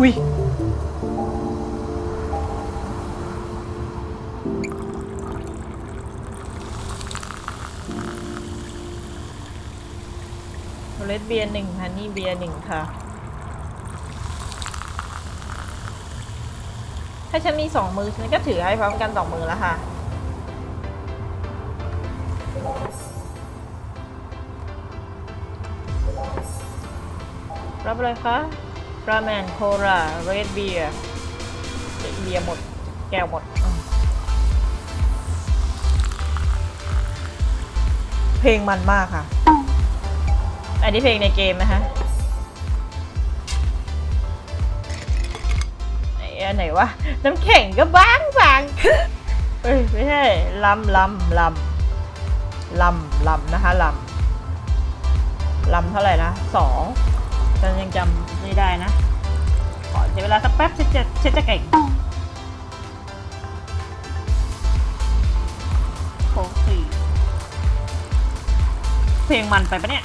อุ้ยเลดเบียร์หนึ่งฮันนี่เบียร์หนึ่งค่ะ ถ้าฉันมีสองมือฉันก็ถือให้พร้อมกันสองมือแล้วค่ะรับเลยค่ะ ราแมนโคราเรดเบียร์เบียร์หมด แก้วหมด เพลงมันมากค่ะ อันนี้เพลงในเกมนะคะไหนอันไหนวะ น้ำแข็งก็บางบางเอ้ยไม่ใช่ลำลำลำลำลำนะคะลำลำเท่าไหร่นะสองฉันยังจำ ไม่ได้นะ ขอเสียเวลาสักแป๊บฉันจะฉันจะเก่งโค้งสี่เพลงมันไปปะเนี่ย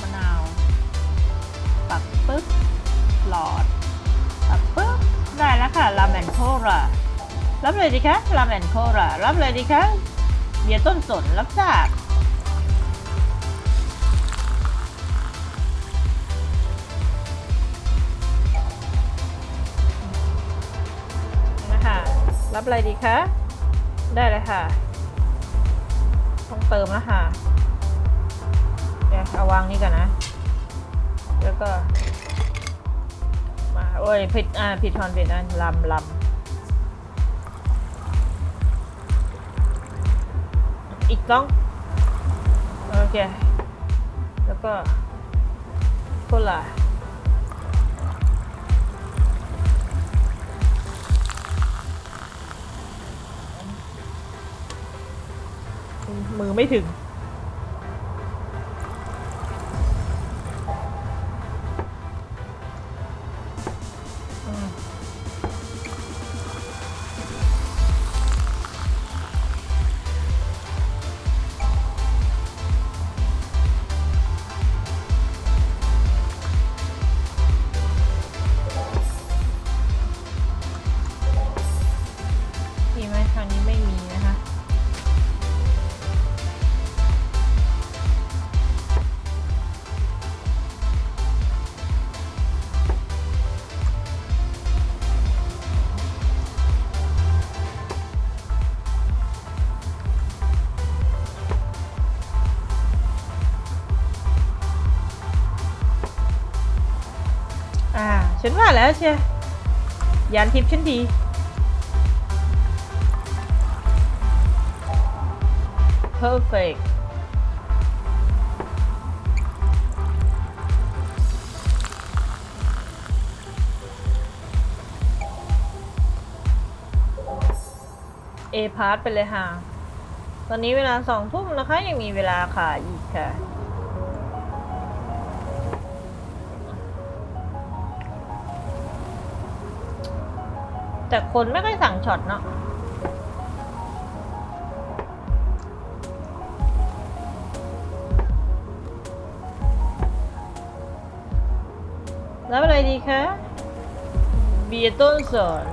มะนาวปักปึ๊บหลอดปักปึ๊บได้แล้วค่ะลาแมนโครารับเลยดีคะลาแมนโครารับเลยดีคะเบียร์ต้นสนรับทราบ อะไรดีคะ ได้เลยค่ะ ต้องเติมแล้วค่ะ เดี๋ยวเอาวางนี่ก่อนนะ แล้วก็ มาโอ้ยผิดอ่าผิดทอนผิดอันลำลำอีกกล้อง โอเค แล้วก็โคลา มือไม่ถึง ฉันว่าแล้วเชียยานทิพย์ฉันดี perfect เอพาร์ตไปเลยค่ะ ตอนนี้เวลาสองทุ่มนะคะ ยังมีเวลาค่ะอีกค่ะ แต่คนไม่ค่อยสั่งช็อตเนาะแล้วอะไรดีคะ เบียร์ต้นสน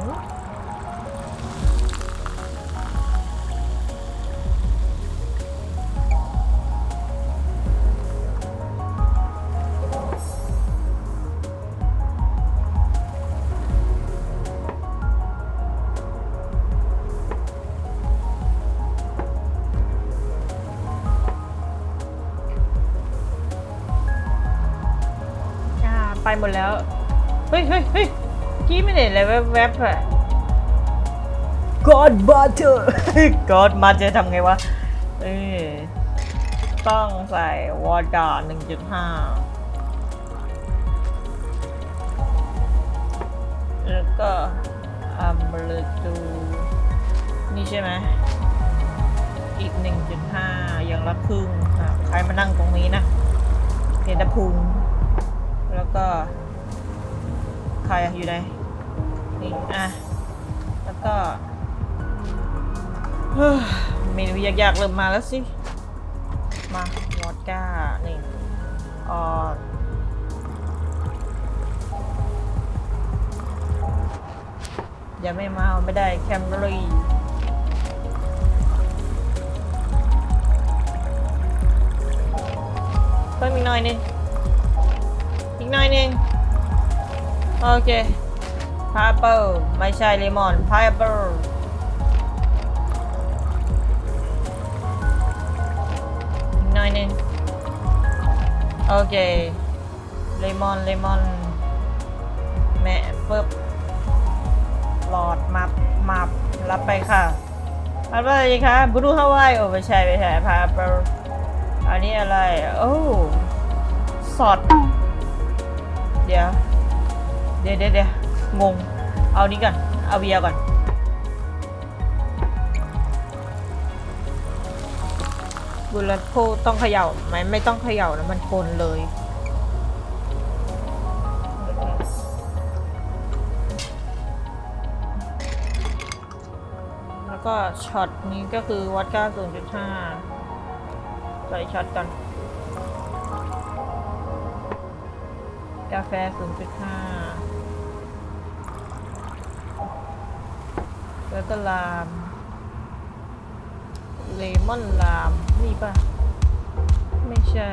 หมดแล้ว เฮ้ยเฮ้ยเฮ้ยกี้ไม่เห็นเลยแวบๆอะ God Butter God Butter ทำไงวะ เออต้องใส่วอดาหนึ่งจุดห้าแล้วก็อัมเบลตูนี่ใช่ไหม อีก 1.5 อย่างละครึ่งอะใครมานั่งตรงนี้นะเพนตพุง แล้วก็ ใครอยู่ไหนนี่อะ แล้วก็เมนูยากๆเริ่มมาแล้วสิ มาวอดก้านี่อออย่าไม่เมาไม่ได้แคมเบอรี่เพิ่มอีกหน่อยนึง หน่อยหนึงโอเคพาเปิลไม่ใช่เลมอนพาเปิลหน่อยหนึงโอเคเลมอนเลมอนแม่ปึ๊บหลอดมับมับรับไปค่ะอันว่าอะไรคะบลูฮาวายโอ้ไม่ใช่ไม่ใช่พาเปิลอันนี้อะไร โอ้สอด เดี๋ยว เดี๋ยวเดี๋ยวงง เอานี้ก่อน เอาเบียร์ก่อน บุลโคต้องเขย่าไหมไม่ต้องเขย่านะมันคนเลย แล้วก็ช็อตนี้ก็คือวัดก้า0.5 ใส่ช็อตก่อน กาแฟ 0.5 แล้วก็ลาม เลมอนลาม นี่ป่ะไม่ใช่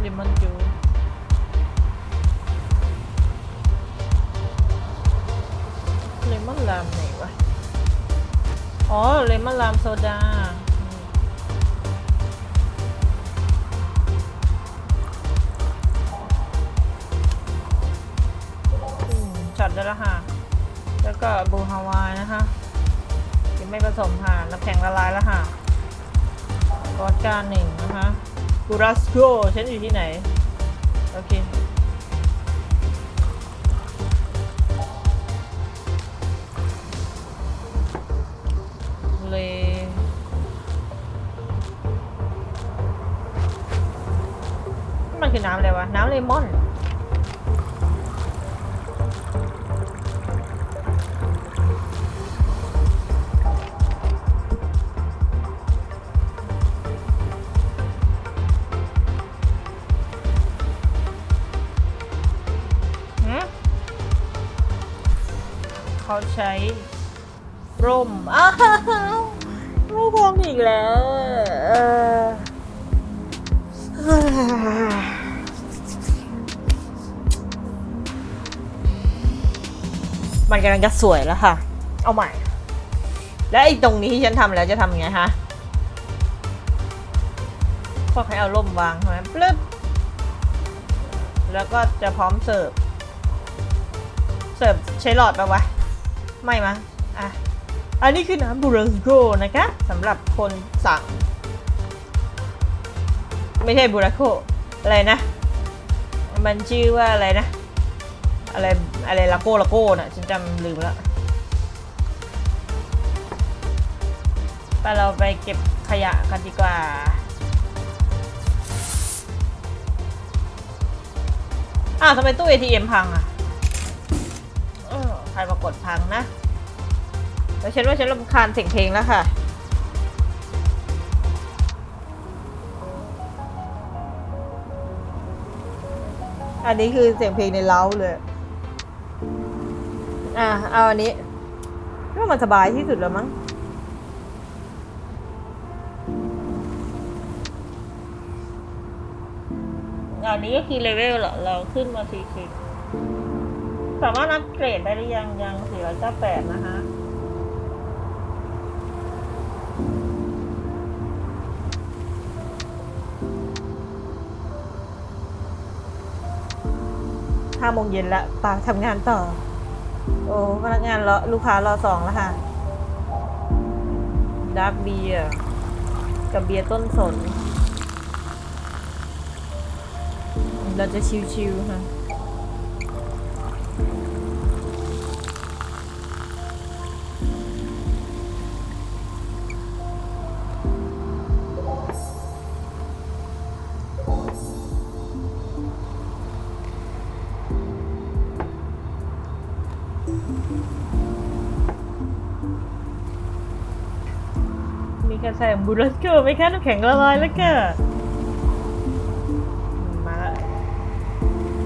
เลมอนจูเลมอนลามไหนวะ อ๋อ เลมอนลามโซดา ได้แล้วค่ะ แล้วก็บูฮาวายนะคะยังไม่ผสมค่ะน้ำแข็งละลายแล้วค่ะวอดก้าหนึ่งนะคะกูรัสโกฉันอยู่ที่ไหน โอเคเล่มันคือน้ำอะไรวะ น้ำเลมอน เขาใช้ร่มอ้าวไม่พองอีกแล้วเออมันกำลังจะสวยแล้วค่ะ เอาใหม่ แล้วไอ้ตรงนี้ที่ฉันทำแล้วจะทำไงฮะก็ให้เอาร่มวางใช่ไหมปลึ๊บ แล้วก็จะพร้อมเสิร์ฟ เสิร์ฟใช้หลอดปะวะ ไม่มะอะอันนี้คือน้ำบูราโกนะคะสำหรับคนสั่ง ไม่ใช่บูราโกอะไรนะ มันชื่อว่าอะไรนะ อะไรอะไรลาโก้ลาโก้น่ะฉันจำลืมแล้วไปเราไปเก็บขยะกันดีกว่าอ้าวทำไมตู้ ATM พังอะ ใครมากดพังนะแล้วฉันว่าฉันรำคาญเสียงเพลงแล้วค่ะ อันนี้คือเสียงเพลงในเล้าเลย อะเอาอันนี้ก็มันสบายที่สุดแล้วมั้งอันนี้ก็คือเลเวลเหรอ เราขึ้นมาสี่สิบ สามารถอัปเกรดได้หรือยังยังสี่ร้อยเก้าแปดนะคะห้าโมงเย็นละปาทำงานต่อ โอ้พนักงานรอลูกค้ารอสองแล้วค่ะดาร์กเบียร์กับเบียร์ต้นสน เราจะชิวๆค่ะ บูรสเกอร์ไหมคะน้ำแข็งละลายแล้วก็มาล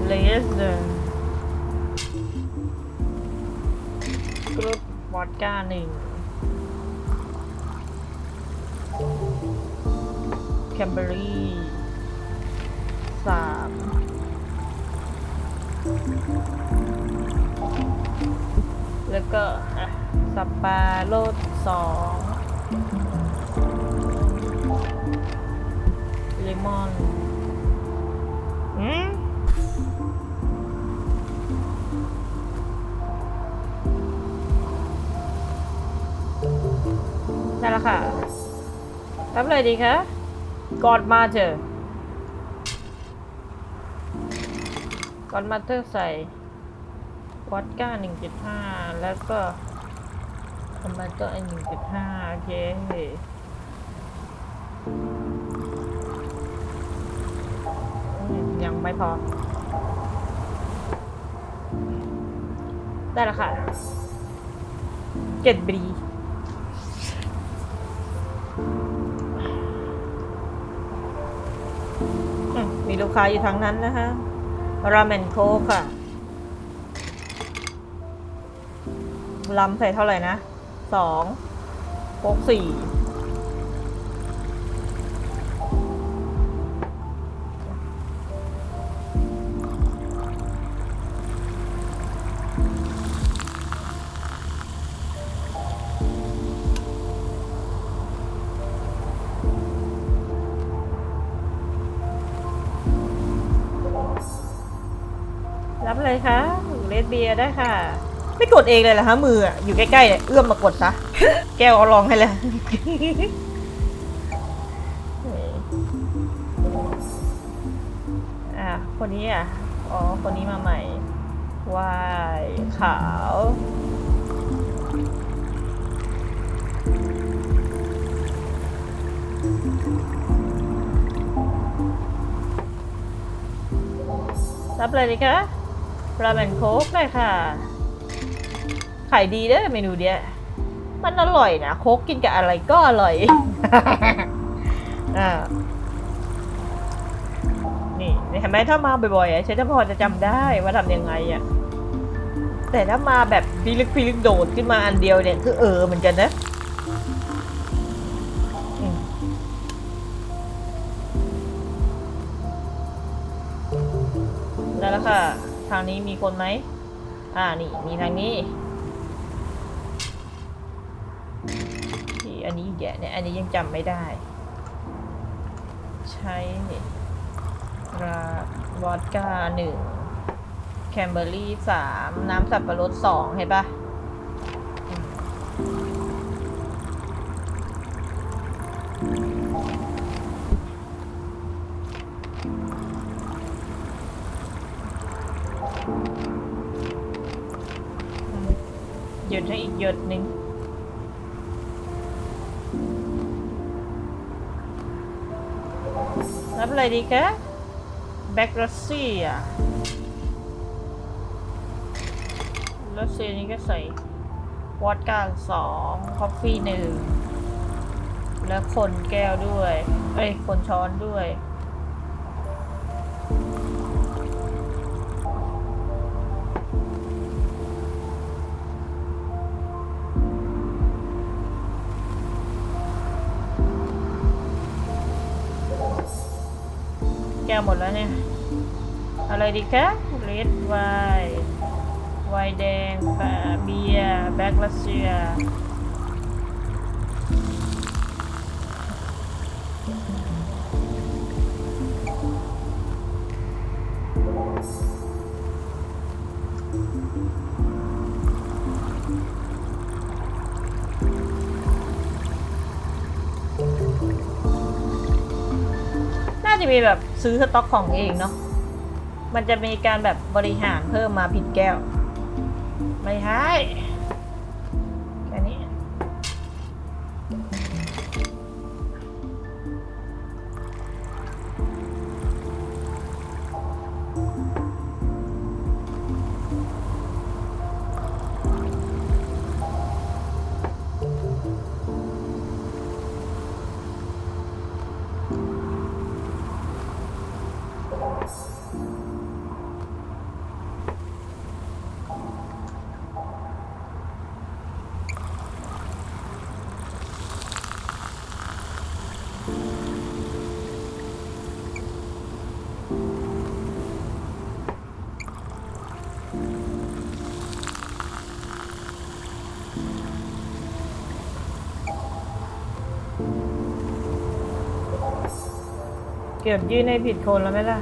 เลสเดอร์กรุ๊ปวอดก้าหนึ่งแคมเบอรี่สามแล้วก็สับปะรดสอง มอนอืมได้แล้วค่ะทำอะไรดีคะกอดมาเถอะกอดมาเตอร์ใส่วอดก้าหนึ่งจุดห้าแล้วก็ทำไมตัวไอหนึ่งจุดห้าโอเค ยังไม่พอ ได้แล้วค่ะเจ็ดบรีมีลูกค้าอยู่ทางนั้นนะคะ ราเมนโคกค่ะลำใส่เท่าไหร่นะสองโคกสี่ เลยค่ะเลดเบียร์ได้ค่ะ ไม่กดเองเลยเหรอคะมืออะอยู่ใกล้ๆเนี่ยเอื้อมมากดซะ แก้วเอาลองให้เลยอะคนนี้อะ อ๋อ คนนี้มาใหม่วายขาวรับเลยดีคะ ราเมนโค้กเลยค่ะ ขายดีเด้อเมนูเนี้ย มันอร่อยนะ โคกกินกับอะไรก็อร่อย อ่า นี่เห็นไหมถ้ามาบ่อยๆอะฉันจะพอจะจำได้ว่าทำยังไงอะ แต่ถ้ามาแบบพิลึกพิลึกโดดขึ้นมาอันเดียวเนี่ยคือเออเหมือนกันนะได้แล้วค่ะ ทางนี้มีคนไหม อ่า นี่ มีทางนี้ที่อันนี้แกะเนี่ย อันนี้ยังจำไม่ได้ ใช้ราวอดก้าหนึ่ง แคมเบอรี่สาม น้ำสับปะรดสองเห็นปะ ดีคะแบ็กรัสเซียรัสเซียนี่ก็ใส่วอดก้าสองคอฟฟี่หนึ่ง แล้วคนแก้วด้วย เอ้ย คนช้อนด้วย วหมดแล้วเนี่ย อะไรดีคะเลดไวน์ไวน์แดงเบียร์แบล็กรัสเซีย มีแบบซื้อสต็อกของเองเนาะ มันจะมีการแบบบริหารเพิ่มมาผิดแก้ว ไม่ใช่แค่นี้ กือบยื่นให้ผิดคนแล้วไหมล่ะ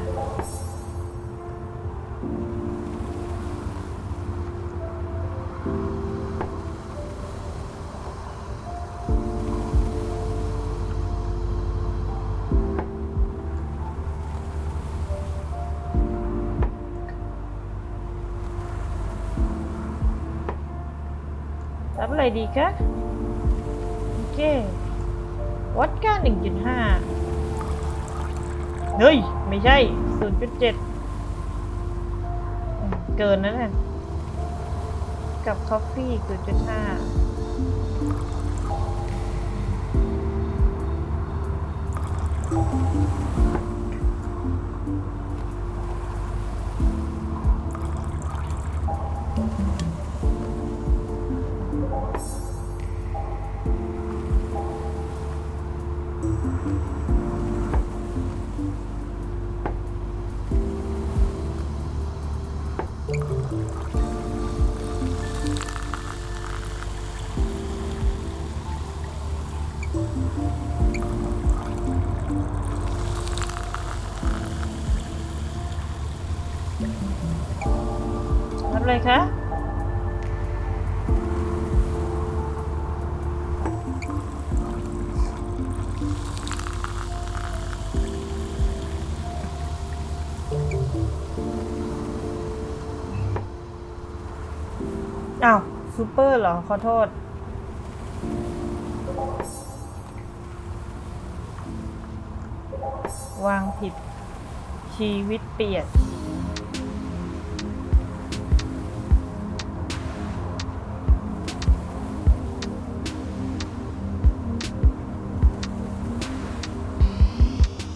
รับอะไรดีคะ โอเค วัดก้า1.5 เฮ้ย ไม่ใช่ 0.7อืมเกินนะเนี่ยกับคอฟฟี่0.5 คะ อ้าวซูเปอร์เหรอ ขอโทษ วางผิดชีวิตเปลี่ยน